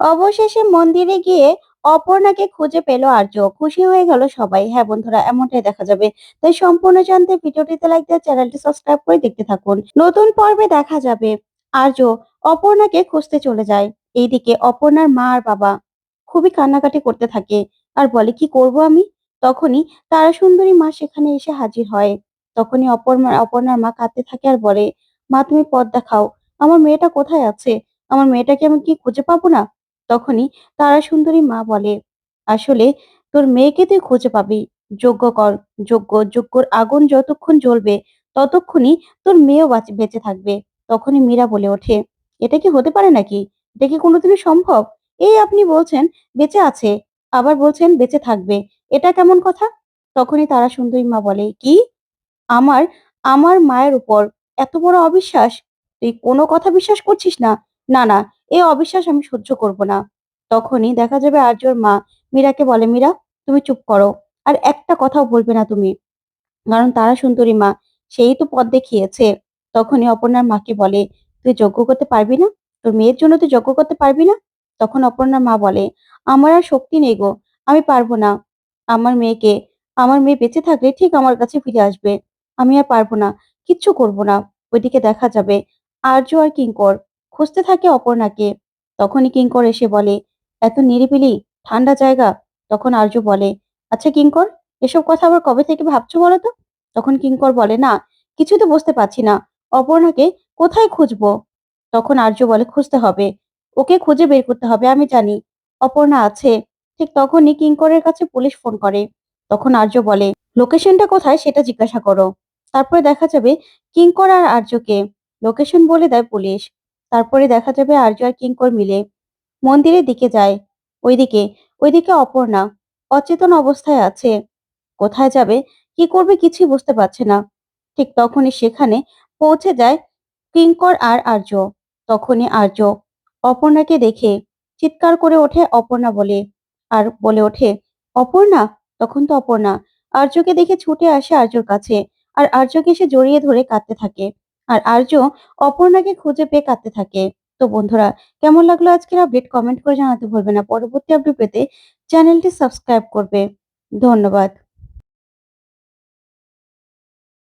অবশেষে মন্দিরে গিয়ে অপর্ণাকে খুঁজে পেল আর্য। খুশি হয়ে গেল সবাই। হ্যাঁ বন্ধুরা, এমনটাই দেখা যাবে। তাই সম্পূর্ণ জানতে ভিডিওটিতে লাইক দিয়ে চ্যানেলটি সাবস্ক্রাইব করে দেখতে থাকুন। নতুন পর্বে দেখা যাবে। আর্য অপর্ণাকে খুঁজতে চলে যায়। এইদিকে অপর্ণার মা আর বাবা খুবই কান্নাকাটি করতে থাকে। আর বলে, কি করব আমি? তখনই তারা সুন্দরী মা সেখানে এসে হাজির হয়। তখনই অপর্ণা, অপর্ণার মা কাঁদতে থাকে আর বলে, মা, তুমি পথ দেখাও। আমার মেয়েটা কোথায় আছে? আমার মেয়েটাকে আমি কি খুঁজে পাবো না? তখনই তারা সুন্দরী মা বলে, আসলে তোর মেয়েকে তুই খুঁজে পাবি। যজ্ঞ কর যজ্ঞ যজ্ঞর আগুন যতক্ষণ জ্বলবে, ততক্ষণই তোর মেয়েও বেঁচে থাকবে। তখনই মীরা বলে ওঠে, এটা কি হতে পারে নাকি? এটা কি কোনোদিনও সম্ভব? এই আপনি বলছেন বেঁচে আছে, আবার বলছেন বেঁচে থাকবে, এটা কেমন কথা? তখনই তারা সুন্দরী মা বলে, কি? আমার আমার মায়ের উপর এত বড় অবিশ্বাস? তুই কোনো কথা বিশ্বাস করছিস না? না না এই অবিশ্বাস আমি সহ্য করব না। তখনই দেখা যাবে আর্যর মা মীরাকে বলে, মীরা, তুমি চুপ করো। আর একটা কথাও বলবে না তুমি। কারণ তারা সুন্দরী মা, সেই তো পথ দেখিয়েছে। তখনই অপর্ণার মাকে বলে, তুই যজ্ঞ করতে পারবি না? তোর মেয়ের জন্য তুই যজ্ঞ করতে পারবি না? তখন অপর্ণার মা বলে, আমার আর শক্তি নেই গো, আমি পারব না। আমার মেয়েকে, আমার মেয়ে বেঁচে থাকলে ঠিক আমার কাছে ফিরে আসবে। আমি আর পারব না, কিচ্ছু করব না। ওইদিকে দেখা যাবে আর্য আর কিঙ্কর খুঁজতে থাকে অপর্ণাকে। তখনই কিঙ্কর এসে বলে, এত নিরিবিলি, ঠান্ডা জায়গা। তখন আর্য বলে আচ্ছা কিঙ্কর, এসব কথা আবার কবে থেকে ভাবছ বলো তো? তখন কিঙ্কর বলে, না, কিছু তো বুঝতে পারছি না। অপর্ণাকে কোথায় খুঁজবো? তখন আর্য বলে, খুঁজতে হবে। ওকে খুঁজে বের করতে হবে, আমি জানি। অপর্ণা আছে। ঠিক তখনই কিঙ্করের কাছে পুলিশ ফোন করে। তখন আর্য বলে, লোকেশনটা কোথায় সেটা জিজ্ঞাসা করো। তারপরে দেখা যাবে কিঙ্কর আর আর্যকে লোকেশন বলে দেয় পুলিশ। তারপরে দেখা যাবে আর্য আর কিঙ্কর মিলে মন্দিরের দিকে যায়। ওইদিকে ওইদিকে অপর্ণা অচেতন অবস্থায় আছে। কোথায় যাবে? কি করবে কিছুই বুঝতে পারছে না। ঠিক তখনই সেখানে পৌঁছে যায় কিঙ্কর আর আর্য তখনই আর্য অপর্ণাকে দেখে চিৎকার করে ওঠে অপর্ণা বলে। আর বলে ওঠে, অপর্ণা? তখন তো অপর্ণা। আর্যকে দেখে ছুটে আসে আর্যর কাছে। আর আর্যকে সে জড়িয়ে ধরে কাঁদতে থাকে। আর আর্য অপর্ণাকে খুঁজে পেয়ে কাঁদতে থাকে। তো বন্ধুরা, কেমন লাগল আজকের আপডেট কমেন্ট করে জানাতে ভুলবে না। পরবর্তী আপডেট পেতে চ্যানেলটি সাবস্ক্রাইব করবে। ধন্যবাদ।